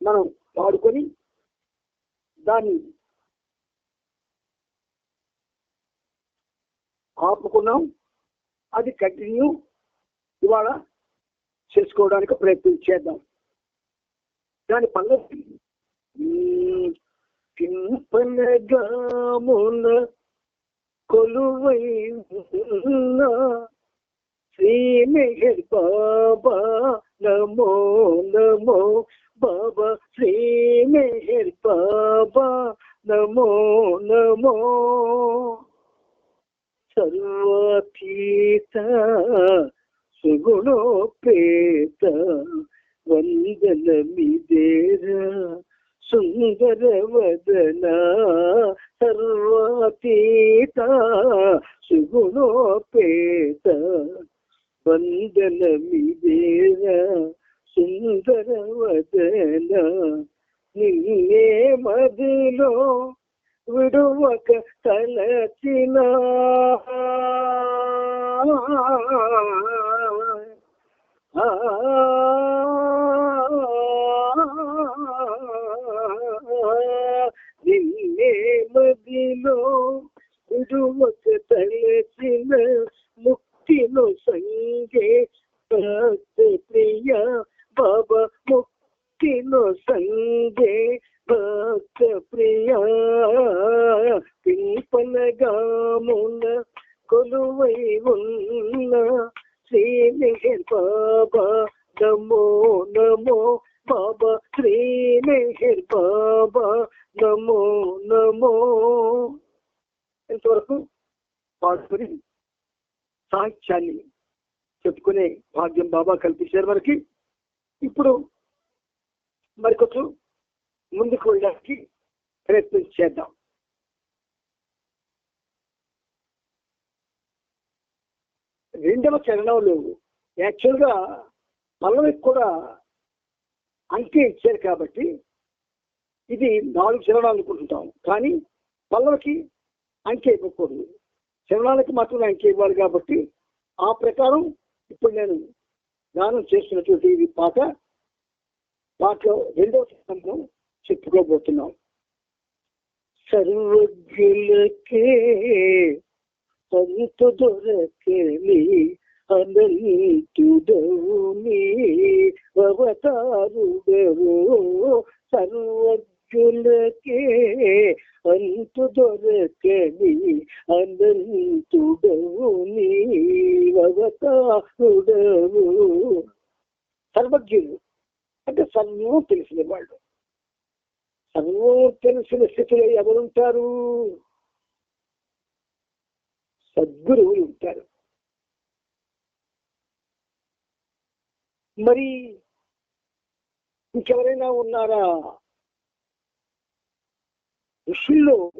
మనం వాడుకొని దాన్ని ఆపుకున్నాం. అది కంటిన్యూ ఇవాళ చేసుకోవడానికి ప్రయత్నం చేద్దాం. దాని పల్లవి కింపనగామున కొలువై శ్రీ మెహర్ బాబా నమో నమో బాబా శ్రీ మెహర్ బాబా నమో నమో. సర్వాతీత సుగుణోపేత వందనమిదేర సుందర వదన సర్వాతీత సుగుణోపేత వందనమిదేర సుందర వదన నిన్నే మదిలో విడువక తలచిన. నిన్నే మదిలో విడువక తలచిన ముక్తిను సంగే భక్త ప్రియ బాబా ముక్తిను సంగే భక్త ప్రియ పింపనగామున కొలువై ఉన్న శ్రీ మెహర్ బాబా నమో నమో బాబా శ్రీ మెహర్ బాబా నమో నమో ఇంతవరకు పాడుకుని సాహిత్యాన్ని చెప్పుకునే భాగ్యం బాబా కల్పించారు మనకి. ఇప్పుడు మరికొంచెం ముందుకు వెళ్ళడానికి ప్రయత్నం చేద్దాం. రెండవ చరణంలో యాక్చువల్గా పల్లవికి కూడా అంకె ఇచ్చారు కాబట్టి ఇది నాలుగు చరణాలు అనుకుంటుంటాం కానీ పల్లవికి అంకె ఇవ్వకూడదు. చరణాలకి మాత్రమే అంకె ఇవ్వాలి కాబట్టి ఆ ప్రకారం ఇప్పుడు నేను గానం చేస్తున్నటువంటి ఇది పాట పాటలో రెండవ చరణంలో చెప్పుకోబోతున్నాం. సర్వజ్ఞులకే సంత దొరకే అనంతుడవు నీ అవతారుడవు సర్వజ్ఞులకే అంతు దొరకని అనంతుడవు నీ అవతారుడవు. సర్వజ్ఞులు అంటే సర్వం తెలిసిన వాళ్ళు. సర్వం తెలిసిన స్థితిలో ఎవరుంటారు? సద్గురువులు ఉంటారు. మరి ఇంకెవరైనా ఉన్నారా? ఋషుల్లో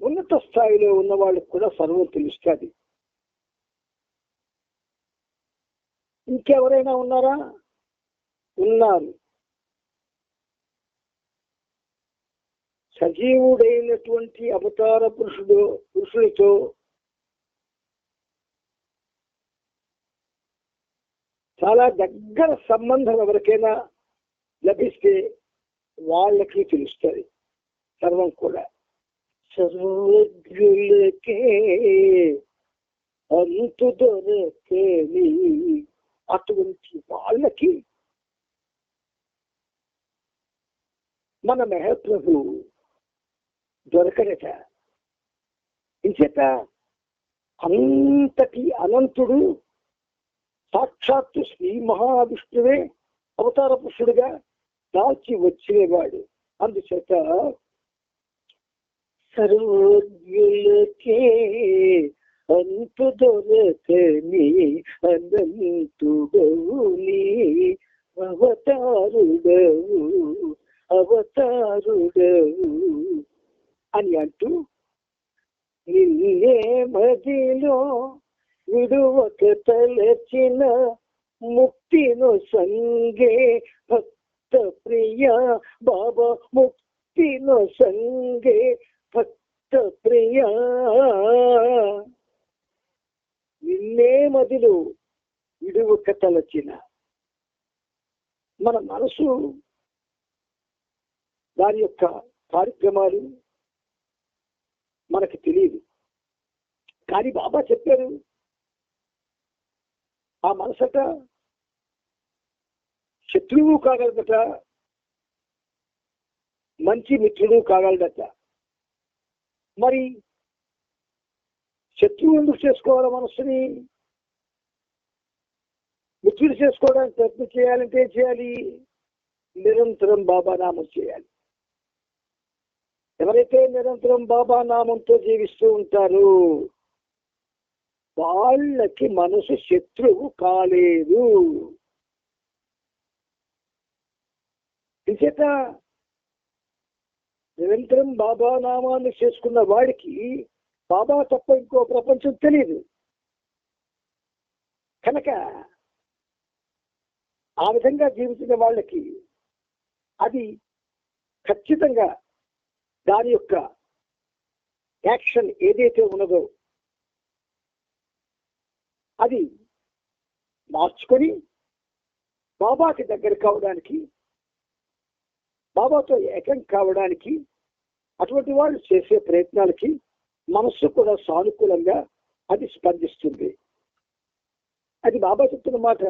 ఉన్నత స్థాయిలో ఉన్న వాళ్ళకి కూడా సర్వం తెలుస్తుంది. ఇంకెవరైనా ఉన్నారా? ఉన్నారు. సజీవుడైనటువంటి అవతార పురుషుడు పురుషులతో చాలా దగ్గర సంబంధం ఎవరికైనా లభిస్తే వాళ్ళకి తెలుస్తుంది సర్వం కూడా. సర్వజ్ఞులకే అంతు దొరకేని అటువంటి వాళ్ళకి మన మహాప్రభు దొరకడట. ఇంచేత అంతటి అనంతుడు సాక్షాత్తు శ్రీ మహావిష్ణువే అవతార పురుషుడుగా దాచి వచ్చినవాడు. అందుచేత సర్వజ్ఞులకే అంతు దొరకని అనంతుడవుని అవతారుడవు అవతారుడవు అని అంటూ నిన్నే మదిలో విడువక తలచిన ముక్తిను సంగే భక్త ప్రియ బాబా ముక్తిను సంగే భక్త ప్రియ నిన్నే మదిలు విడువక తలచిన మన మనసు దాని యొక్క కార్యక్రమాలు మనకు తెలియదు. కానీ బాబా చెప్పారు ఆ మనసట శత్రువు కాగలదట మంచి మిత్రుడు కాగలదట. మరి శత్రువు ఎందుకు చేసుకోవాలి మనస్సుని? మిత్రుడు చేసుకోవడానికి ప్రయత్నం చేయాలంటే ఏం చేయాలి? నిరంతరం బాబా నామం చేయాలి. ఎవరైతే నిరంతరం బాబా నామంతో జీవిస్తూ ఉంటారో వాళ్ళకి మనసు శత్రువు కాలేదు. ఇంచేత నిరంతరం బాబా నామాన్ని చేసుకున్న వాడికి బాబా తప్ప ఇంకో ప్రపంచం తెలియదు కనుక ఆ విధంగా జీవించిన వాళ్ళకి అది ఖచ్చితంగా దాని యొక్క యాక్షన్ ఏదైతే ఉన్నదో అది మార్చుకొని బాబాకి దగ్గర కావడానికి బాబాతో ఏకం కావడానికి అటువంటి వాళ్ళు చేసే ప్రయత్నాలకి మనస్సు కూడా సానుకూలంగా అది స్పందిస్తుంది. అది బాబా చెప్తున్న మాట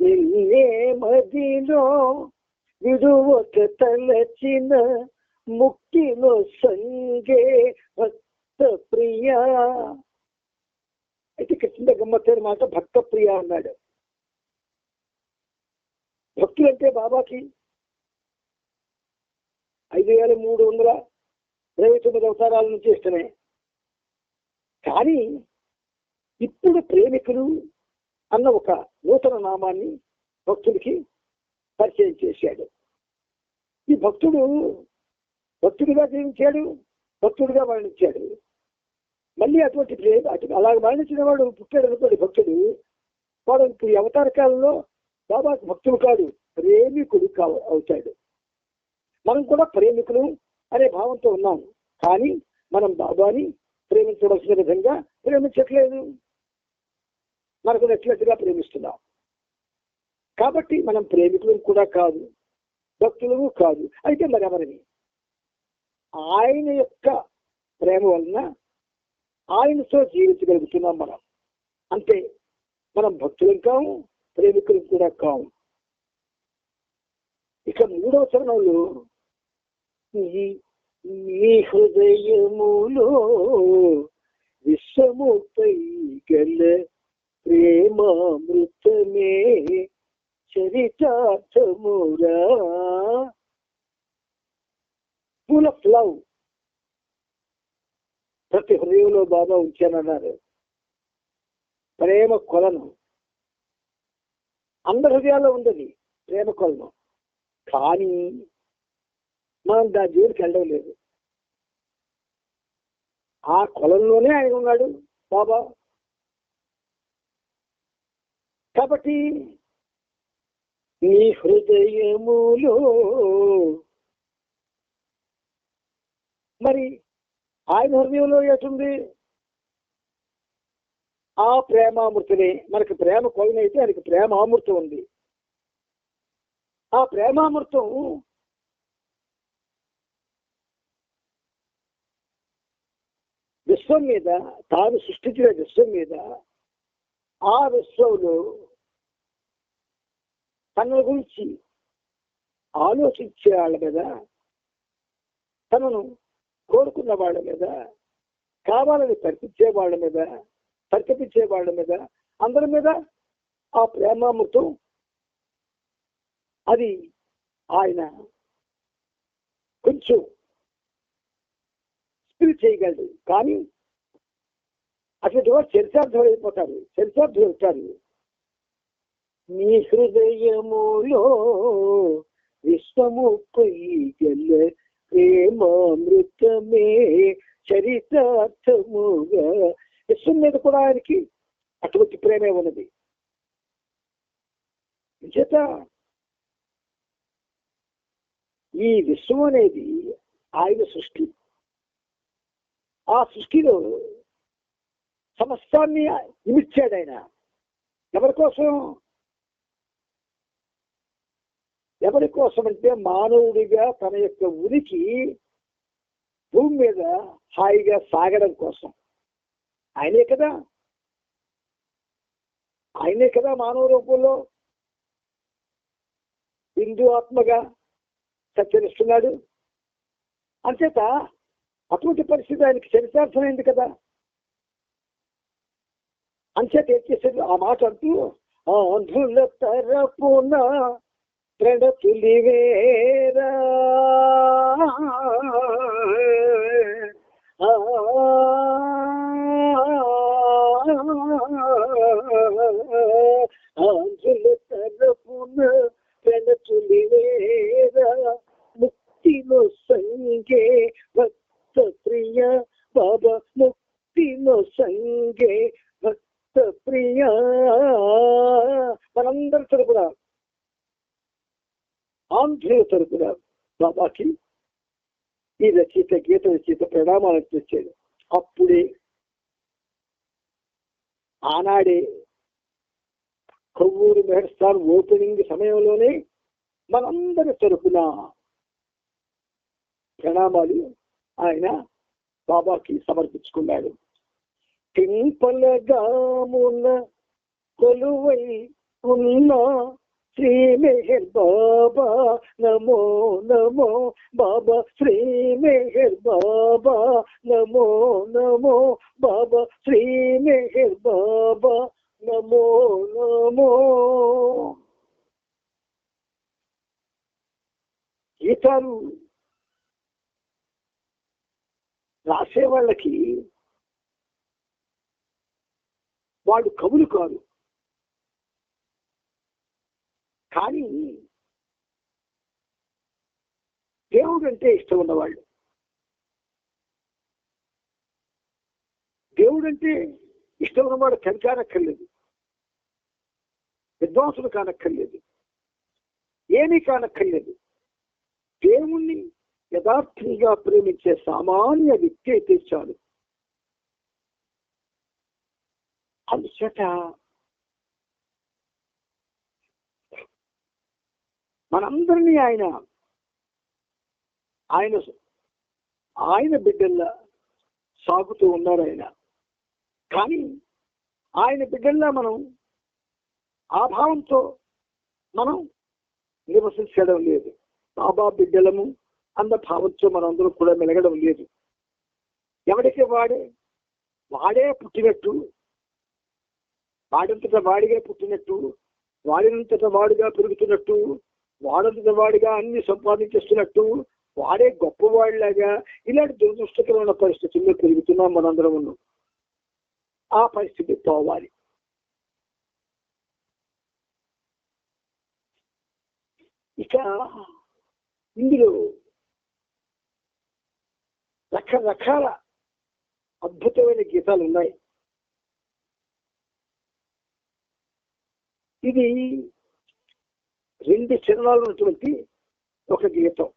నిన్నే మదిలో విడువక తలచిన ముక్తిలో సంగే భక్త ప్రియా అయితే కృష్ణ గమ్మత్తైన మాట భక్త ప్రియ అన్నాడు. భక్తులు అంటే బాబాకి ఐదు వేల మూడు వందల ఇరవై తొమ్మిది అవతారాల నుంచి ఇష్టమే. కానీ ఇప్పుడు ప్రేమికులు అన్న ఒక నూతన నామాన్ని భక్తుడికి పరిచయం చేశాడు. ఈ భక్తుడు భక్తుడిగా జీవించాడు భక్తుడిగా మరణించాడు. మళ్ళీ అటువంటి ప్రేమ అటు అలాగ మరణించిన వాడు పుట్టాడు అనుకోండి భక్తుడు. వాడు ఇప్పుడు అవతార కాలంలో బాబా భక్తుడు కాదు ప్రేమికుడు కావ అవుతాడు. మనం కూడా ప్రేమికులు అనే భావంతో ఉన్నాం. కానీ మనం బాబాని ప్రేమించవలసిన విధంగా ప్రేమించట్లేదు. మనకు నచ్చినట్టుగా ప్రేమిస్తున్నాం. కాబట్టి మనం ప్రేమికులు కూడా కాదు భక్తులు కాదు. అయితే మరి ఎవరిని? ఆయన యొక్క ప్రేమ వలన ఆయనతో జీవించగలుగుతున్నాం మనం. అంటే మనం భక్తులం కాము ప్రేమికులం కూడా కాము. ఇక మూడవ చరణంలో మీ హృదయములో విశ్వముపై గల ప్రేమామృతమే చరితార్థమురా. ఫుల్ ఆఫ్ లవ్ హృదయంలో బాబా ఉంచానన్నారు. ప్రేమ కొలను. అందరి హృదయాల్లో ఉండదు ప్రేమ కొలను. కానీ మనం దాని జోలికి వెళ్ళడం లేదు. ఆ కొలంలోనే ఆయన ఉన్నాడు బాబా. కాబట్టి నీ హృదయములో మరి ఆయన హృదయంలో ఏటుంది ఆ ప్రేమామృతిని మనకి ప్రేమ కొలనైతే ఆయనకి ప్రేమామృతం ఉంది. ఆ ప్రేమామృతం విశ్వం మీద తాను సృష్టించిన విశ్వం మీద ఆ విశ్వంలో తన గురించి ఆలోచించే వాళ్ళ మీద తనను కోరుకున్న వాళ్ళ మీద కావాలని కల్పించే వాళ్ళ మీద పరికపించే వాళ్ళ మీద అందరి మీద ఆ ప్రేమామృతం అది ఆయన కొంచెం స్పిల్ చేయగలడు. కానీ అటువంటి వారు చరితార్థులు అయిపోతారు చరితార్థులు అవుతారు మీ హృదయములో విశ్వము గల ప్రేమామృతమే చరితార్థముగా. విశ్వం మీద కూడా ఆయనకి అటువంటి ప్రేమే ఉన్నది. చేత ఈ విశ్వం అనేది ఆయన సృష్టి. ఆ సృష్టిలో సమస్తాన్ని నిమిచ్చాడు ఆయన. ఎవరి కోసం ఎవరి కోసం అంటే మానవుడిగా తన యొక్క ఉనికి భూమి మీద హాయిగా సాగడం కోసం. ఆయనే కదా. ఆయనే కదా మానవ రూపంలో. హిందూ ఆత్మగా సత్యనిస్తున్నాడు అంచేత అటువంటి పరిస్థితి ఆయనకి చరితార్థమైంది కదా. అంచేత ఏం చేసేది ఆ మాట అంటూ ఆంధ్రుల తరపున ప్రణతులివేరా ఆ, ఆంధ్రుల తరపున ప్రణతులివేరా ముక్తిలో సంగే భక్త ప్రియ బాబా ముక్తిలో సంగే భక్త ప్రియ మనందరి తరపున ఆంధ్రుల తరపున బాబాకి ఈ రచయిత గీత రచయిత తెచ్చాడు అప్పుడే ఆనాడే కొవ్వూరు మెహర్స్థాన్ ఓపెనింగ్ సమయంలోనే మనందరి తరపున ప్రణామాలు ఆయన బాబాకి సమర్పించుకున్నాడు. టింపలగామున కొలువై ఉన్న శ్రీ మెహర్ బాబా నమో నమో బాబా శ్రీ మెహర్ బాబా నమో నమో బాబా శ్రీ మెహర్ బాబా నమో నమో. గీతాలు రాసే వాళ్ళకి వాళ్ళు కవులు కాదు. కానీ దేవుడు అంటే ఇష్టం ఉన్నవాళ్ళు. దేవుడు అంటే ఇష్టం ఉన్నవాడు కవి కానక్కర్లేదు. విద్వాంసులు కానక్కర్లేదు. ఏమీ కానక్కర్లేదు. దేవుణ్ణి యథార్థంగా ప్రేమించే సామాన్య వ్యక్తి అయితే చాలు. అందుచేత మనందరినీ ఆయన ఆయన ఆయన బిడ్డల్లా సాగుతూ ఉన్నారు ఆయన. కానీ ఆయన బిడ్డల్లా మనం ఆ భావంతో మనం నివసించడం లేదు. బాబా బిడ్డలము అన్న భావంతో మనందరం కూడా మెలగడం లేదు. ఎవరికి వాడే వాడే పుట్టినట్టు వాడంతట వాడిగా పుట్టినట్టు వాడినంతట వాడిగా పెరుగుతున్నట్టు వాడంతట వాడిగా అన్ని సంపాదించేస్తున్నట్టు వాడే గొప్పవాడిలాగా ఇలాంటి దురదృష్టకరమైన పరిస్థితుల్లో పెరుగుతున్నాం మనందరం ఉన్నాం ఆ పరిస్థితి పోవాలి. ఇక ఇందులో రకరకాల అద్భుతమైన గీతాలు ఉన్నాయి. ఇది రెండు చిరణాలు ఉన్నటువంటి ఒక గీతం.